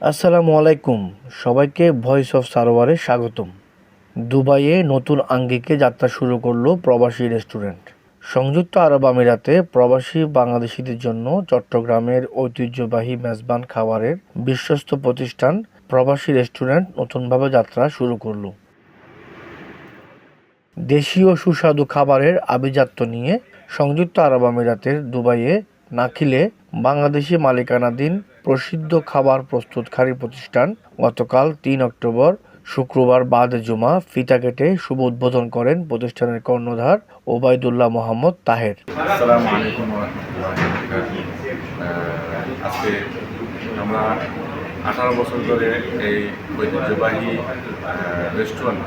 আসসালামু আলাইকুম। সবাইকে ভয়েস অফ সারোয়ারে স্বাগতম। দুবাইয়ে নতুন আঙ্গিকে যাত্রা শুরু করল প্রবাসী রেস্টুরেন্ট। সংযুক্ত আরব আমিরাতে প্রবাসী বাংলাদেশিদের জন্য চট্টগ্রামের ঐতিহ্যবাহী মেজবান খাবারের বিশ্বস্ত প্রতিষ্ঠান প্রবাসী রেস্টুরেন্ট নতুনভাবে যাত্রা শুরু করল। দেশীয় সুস্বাদু খাবারের আভিজাত্য নিয়ে সংযুক্ত আরব আমিরাতের দুবাইয়ে নাখিলে বাংলাদেশি মালিকানাধীন প্রসিদ্ধ খাবার প্রস্তুতকারী প্রতিষ্ঠান গতকাল তিন অক্টোবর শুক্রবার বাদ জুমা ফিতা কেটে শুভ উদ্বোধন করেন প্রতিষ্ঠানের কর্ণধার ওবায়দুল্লাহ মোহাম্মদ তাহের। আমরা আঠারো বছর ধরে এই ঐতিহ্যবাহী রেস্টুরেন্ট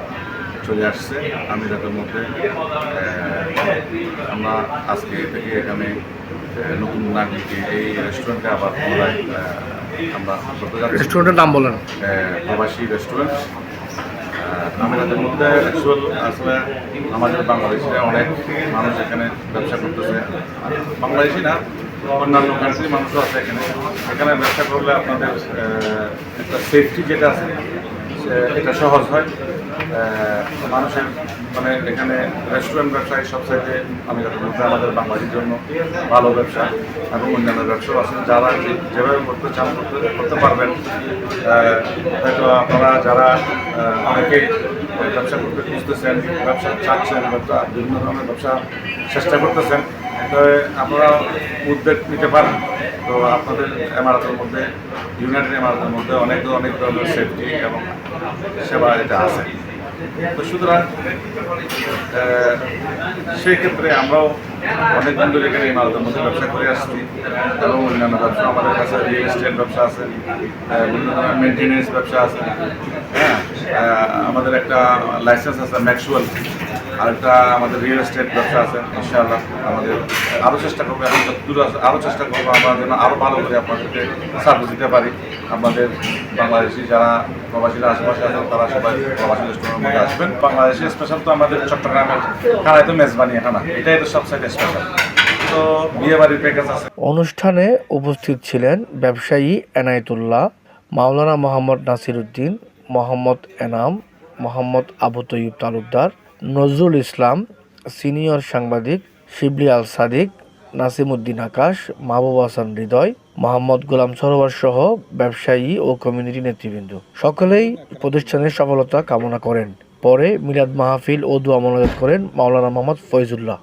চলে আসছে আমি আমিরাতের মধ্যে। আমরা আজকে থেকে এখানে নতুন নাগরিকে এই রেস্টুরেন্টে আবার পুনরায় আমরা রেস্টুরেন্টের নাম বলেন। প্রবাসী রেস্টুরেন্ট আমিরাতের মধ্যে অ্যাকচুয়াল আসলে আমাদের বাংলাদেশিরা অনেক মানুষ এখানে ব্যবসা করতেছে। বাংলাদেশি না অন্যান্য কান্ট্রির মানুষও আছে এখানে। এখানে ব্যবসা করলে আপনাদের একটা সেফটি যেটা আছে এটা সহজ হয়। মানুষের মানে এখানে রেস্টুরেন্ট ব্যবসায় সবচাইতে আমিরাতের মধ্যে আমাদের বাংলাদেশের জন্য ভালো ব্যবসা এবং অন্যান্য ব্যবসাও আছে। যারা যেভাবে করতে চান করতে করতে পারবেন। হয়তো আপনারা যারা আহ, অনেকেই ব্যবসা করতে খুঁজতেছেন ব্যবসা চাচ্ছেন ব্যবসা বিভিন্ন ধরনের ব্যবসা চেষ্টা করতেছেন তো আপনারা উদ্বেগ নিতে পারেন। তো আপনাদের এমারতের মধ্যে ইউনাইটেড এমারতের মধ্যে অনেক অনেক ধরনের সেফটি এবং সেবা এটা আছে। তো সুতরাং আহ, সেই ক্ষেত্রে আমরাও অনেক দিন ধরে এখানে ইমারতের মধ্যে ব্যবসা করে আসছি এবং অন্যান্য ব্যবসা আমাদের কাছে রিয়েল এস্টেট ব্যবসা আছে বিভিন্ন ধরনের মেনটেনেন্স ব্যবসা আছে। হ্যাঁ আমাদের একটা লাইসেন্স আছে ম্যাক্সুয়াল আরেকটা আমাদের রিয়েল এস্টেট ব্যবসা আছে ইনশাআল্লাহ আমাদের আরও চেষ্টা করব এখন আছে আরও চেষ্টা করব আমরা যেন আরও ভালো করে আপনাদেরকে সার্ভিস দিতে পারি। আমাদের বাংলাদেশি যারা প্রবাসীরা আশেপাশে আছেন তারা সবাই প্রবাসী রেস্টুরেন্টের মধ্যে আসবেন। বাংলাদেশি স্পেশাল তো আমাদের চট্টগ্রামের খানায় তো মেজবানি খানা এটাই তো সবসাইতে স্পেশাল অনুষ্ঠানে উপস্থিত ছিলেন ব্যবসায়ী এনায়েতুল্লাহ, মাওলানা মোহাম্মদ নাসির উদ্দিন মোহাম্মদ এনাম, মোহাম্মদ আবু তৈয়ব তালুকদার, নজরুল ইসলাম, সিনিয়র সাংবাদিক শিবলি আল সাদিক নাসিমউদ্দিন আকাশ, মাহবুব হাসান হৃদয় মোহাম্মদ গোলাম সরোয়ার সহ ব্যবসায়ী ও কমিউনিটি নেতৃবৃন্দ। সকলেই প্রতিষ্ঠানের সফলতা কামনা করেন। পরে মিলাদ মাহফিল ও দোয়া মনোজাত করেন মাওলানা মোহাম্মদ ফয়জুল্লাহ।